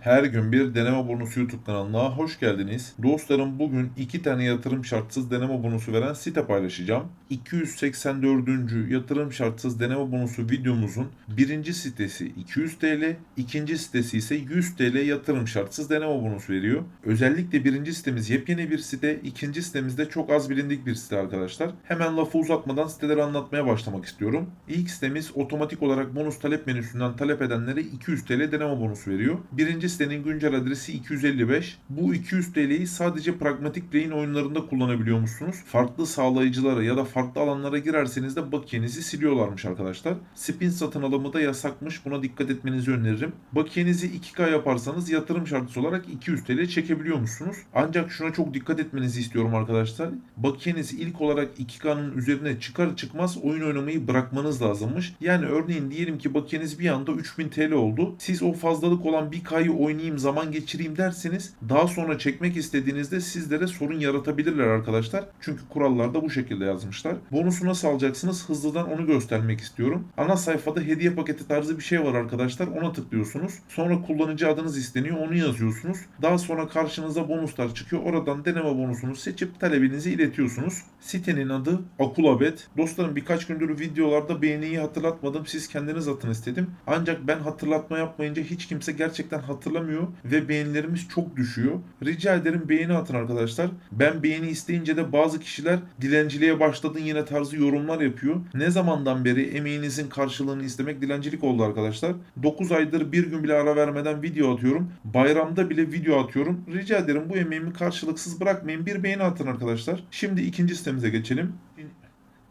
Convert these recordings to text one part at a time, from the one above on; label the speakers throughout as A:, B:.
A: Her gün bir deneme bonusu YouTube kanalına hoş geldiniz. Dostlarım bugün iki tane yatırım şartsız deneme bonusu veren site paylaşacağım. 284. yatırım şartsız deneme bonusu videomuzun birinci sitesi 200 TL, ikinci sitesi ise 100 TL yatırım şartsız deneme bonusu veriyor. Özellikle birinci sitemiz yepyeni bir site, ikinci sitemiz de çok az bilindik bir site arkadaşlar. Hemen lafı uzatmadan siteleri anlatmaya başlamak istiyorum. İlk sitemiz otomatik olarak bonus talep menüsünden talep edenlere 200 TL deneme bonusu veriyor. Birinci sitenin güncel adresi 255. Bu 200 TL'yi sadece Pragmatic Play'in oyunlarında kullanabiliyormuşsunuz. Farklı sağlayıcılara ya da farklı alanlara girerseniz de bakiyenizi siliyorlarmış arkadaşlar. Spin satın alımı da yasakmış. Buna dikkat etmenizi öneririm. Bakiyenizi 2K yaparsanız yatırım şartısı olarak 200 TL çekebiliyormuşsunuz. Ancak şuna çok dikkat etmenizi istiyorum arkadaşlar. Bakiyeniz ilk olarak 2K'nın üzerine çıkar çıkmaz oyun oynamayı bırakmanız lazımmış. Yani örneğin diyelim ki bakiyeniz bir anda 3000 TL oldu. Siz o fazlalık olan 1K'yı oynayayım zaman geçireyim derseniz daha sonra çekmek istediğinizde sizlere sorun yaratabilirler arkadaşlar. Çünkü kurallarda bu şekilde yazmışlar. Bonusu nasıl alacaksınız hızlıdan onu göstermek istiyorum. Ana sayfada hediye paketi tarzı bir şey var arkadaşlar. Ona tıklıyorsunuz. Sonra kullanıcı adınız isteniyor. Onu yazıyorsunuz. Daha sonra karşınıza bonuslar çıkıyor. Oradan deneme bonusunu seçip talebinizi iletiyorsunuz. Sitenin adı Akulabet. Dostlarım birkaç gündür videolarda beğeniyi hatırlatmadım. Siz kendiniz atın istedim. Ancak ben hatırlatma yapmayınca hiç kimse gerçekten hatırlamıyor ve beğenilerimiz çok düşüyor. Rica ederim beğeni atın arkadaşlar. Ben beğeni isteyince de bazı kişiler dilenciliğe başladın yine tarzı yorumlar yapıyor. Ne zamandan beri emeğinizin karşılığını istemek dilencilik oldu arkadaşlar. 9 aydır bir gün bile ara vermeden video atıyorum. Bayramda bile video atıyorum. Rica ederim bu emeğimi karşılıksız bırakmayın. Bir beğeni atın arkadaşlar. Şimdi ikinci sitemize geçelim.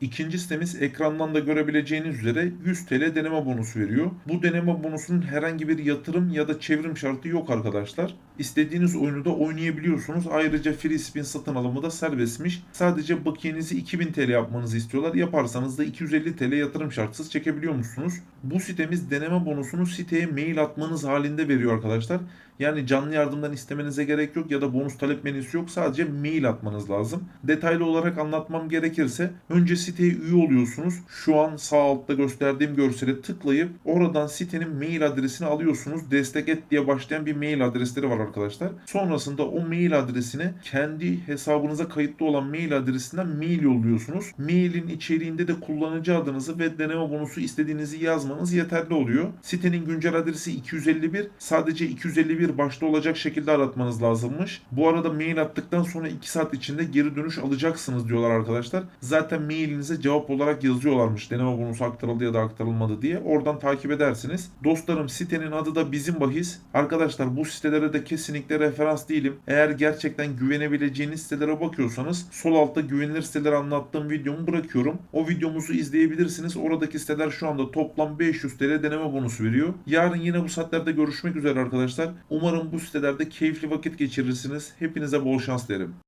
A: İkinci sitemiz ekrandan da görebileceğiniz üzere 100 TL deneme bonusu veriyor. Bu deneme bonusunun herhangi bir yatırım ya da çevrim şartı yok arkadaşlar. İstediğiniz oyunu da oynayabiliyorsunuz. Ayrıca free spin satın alımı da serbestmiş. Sadece bakiyenizi 2000 TL yapmanızı istiyorlar. Yaparsanız da 250 TL yatırım şartsız çekebiliyor musunuz? Bu sitemiz deneme bonusunu siteye mail atmanız halinde veriyor arkadaşlar. Yani canlı yardımdan istemenize gerek yok ya da bonus talep menüsü yok. Sadece mail atmanız lazım. Detaylı olarak anlatmam gerekirse önce siteye üye oluyorsunuz. Şu an sağ altta gösterdiğim görsele tıklayıp oradan sitenin mail adresini alıyorsunuz. Destek et diye başlayan bir mail adresleri var arkadaşlar. Sonrasında o mail adresine kendi hesabınıza kayıtlı olan mail adresinden mail yolluyorsunuz. Mailin içeriğinde de kullanıcı adınızı ve deneme bonusu istediğinizi yazmanız yeterli oluyor. Sitenin güncel adresi 251. Sadece 251 başta olacak şekilde aratmanız lazımmış. Bu arada mail attıktan sonra 2 saat içinde geri dönüş alacaksınız diyorlar arkadaşlar. Zaten mailinize cevap olarak yazıyorlarmış. Deneme bonusu aktarıldı ya da aktarılmadı diye. Oradan takip edersiniz. Dostlarım sitenin adı da bizim bahis. Arkadaşlar bu sitelere de kesinlikle referans değilim. Eğer gerçekten güvenebileceğiniz sitelere bakıyorsanız sol altta güvenilir siteleri anlattığım videomu bırakıyorum. O videomuzu izleyebilirsiniz. Oradaki siteler şu anda toplam 500 TL deneme bonusu veriyor. Yarın yine bu saatlerde görüşmek üzere arkadaşlar. Umarım bu sitelerde keyifli vakit geçirirsiniz. Hepinize bol şans derim.